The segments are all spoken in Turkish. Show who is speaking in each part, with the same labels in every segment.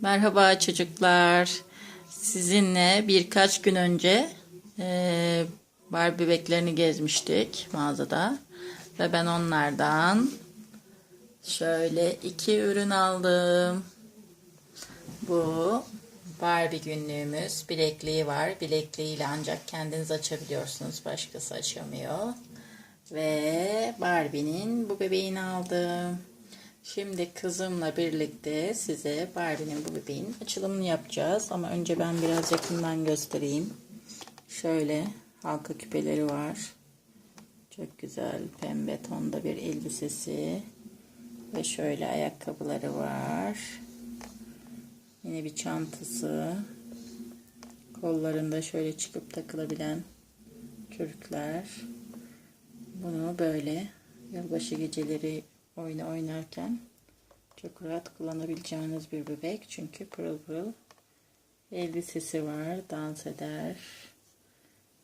Speaker 1: Merhaba çocuklar. Sizinle birkaç gün önce e, Barbie bebeklerini gezmiştik mağazada. Ve ben onlardan şöyle iki ürün aldım. Bu Barbie günlüğümüz. Bilekliği var. Bilekliğiyle ancak kendiniz açabiliyorsunuz. Başkası açamıyor. Ve Barbie'nin bu bebeğini aldım. Şimdi kızımla birlikte size Barbie'nin bu bebeğin açılımını yapacağız. Ama önce ben biraz yakından göstereyim. Şöyle halka küpeleri var. Çok güzel pembe tonda bir elbisesi. Ve şöyle ayakkabıları var. Yine bir çantası. Kollarında şöyle çıkıp takılabilen kürkler. Bunu böyle yılbaşı geceleri oyunu oynarken çok rahat kullanabileceğiniz bir bebek. Çünkü pırıl pırıl elbisesi var. Dans eder.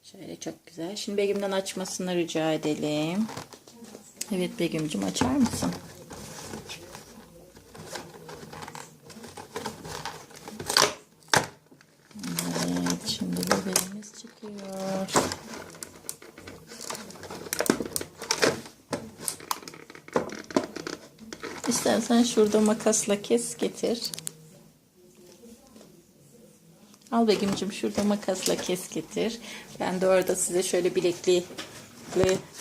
Speaker 1: Şöyle çok güzel. Şimdi Begüm'den açmasını rica edelim. Evet Begüm'cüm açar mısın? Evet şimdi bebeğimiz çıkıyor. İstersen şurada makasla kes getir. Al Begüm'cüm şurada makasla kes getir. Ben de orada size şöyle bilekli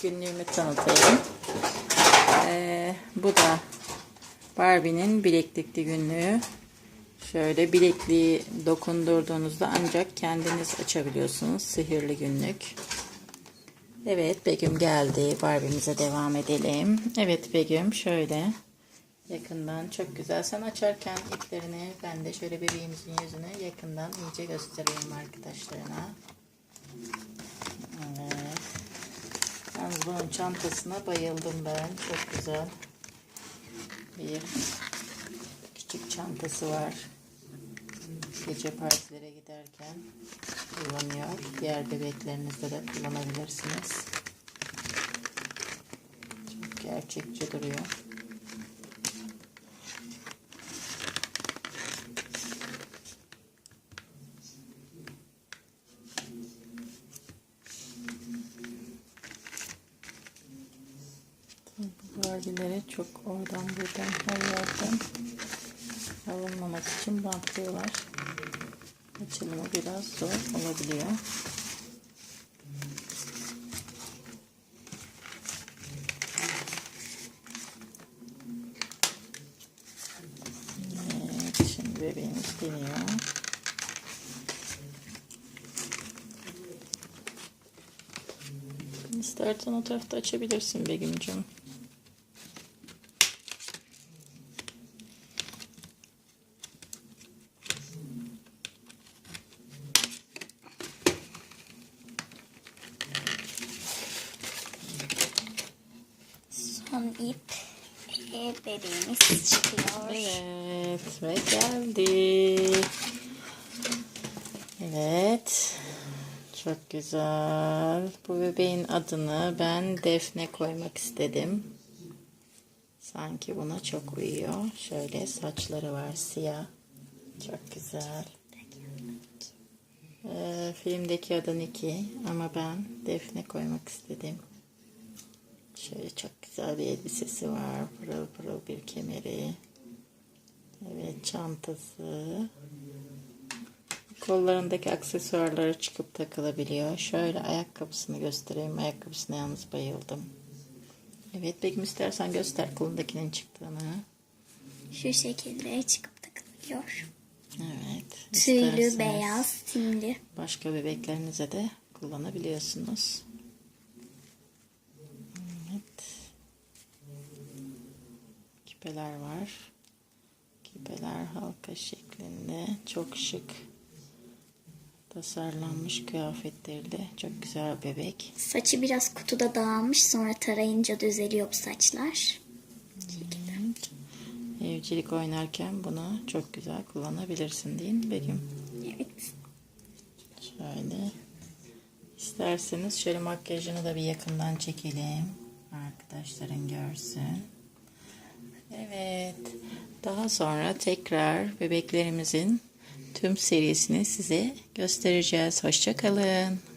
Speaker 1: günlüğümü tanıtayım. Ee, bu da Barbie'nin bileklikli günlüğü. Şöyle bilekliği dokundurduğunuzda ancak kendiniz açabiliyorsunuz. Sihirli günlük. Evet Begüm geldi. Barbie'mize devam edelim. Evet Begüm şöyle yakından çok güzel. Sen açarken iplerini ben de şöyle bebeğimizin yüzünü yakından iyice göstereyim arkadaşlarına. Evet. Yalnız bunun çantasına bayıldım ben. Çok güzel. Bir küçük çantası var. Gece partilere giderken kullanıyor. Diğer bebeklerinizde de kullanabilirsiniz. Çok gerçekçi duruyor. Barbie'leri çok oradan buradan her yerden alınmamak için bantlıyorlar. Açılımı biraz zor olabiliyor. Evet, şimdi bebeğimiz geliyor. İstersen o tarafta açabilirsin Begüm'cüm.
Speaker 2: Son ip e, bebeğimiz çıkıyor.
Speaker 1: Evet ve geldi. Evet. Çok güzel. Bu bebeğin adını ben Defne koymak istedim. Sanki buna çok uyuyor. Şöyle saçları var siyah. Çok güzel. Ee, filmdeki adı Niki ama ben Defne koymak istedim. Şöyle çok güzel bir elbisesi var. Pırıl pırıl bir kemeri. Evet çantası. Kollarındaki aksesuarları çıkıp takılabiliyor. Şöyle ayakkabısını göstereyim. Ayakkabısına yalnız bayıldım. Evet Begüm istersen göster kolundakinin çıktığını.
Speaker 2: Şu şekilde çıkıp takılıyor.
Speaker 1: Evet.
Speaker 2: Tüylü, beyaz, simli.
Speaker 1: Başka bebeklerinize de kullanabiliyorsunuz. Evet. Küpeler var. Küpeler halka şeklinde. Çok şık. Tasarlanmış kıyafetleriyle. Çok güzel bebek.
Speaker 2: Saçı biraz kutuda dağılmış. Sonra tarayınca düzeliyor bu saçlar.
Speaker 1: Evet. Evcilik oynarken bunu çok güzel kullanabilirsin değil mi Begüm?
Speaker 2: Evet.
Speaker 1: Şöyle. İsterseniz şöyle makyajını da bir yakından çekelim. Arkadaşların görsün. Daha sonra tekrar bebeklerimizin tüm serisini size göstereceğiz. Hoşçakalın.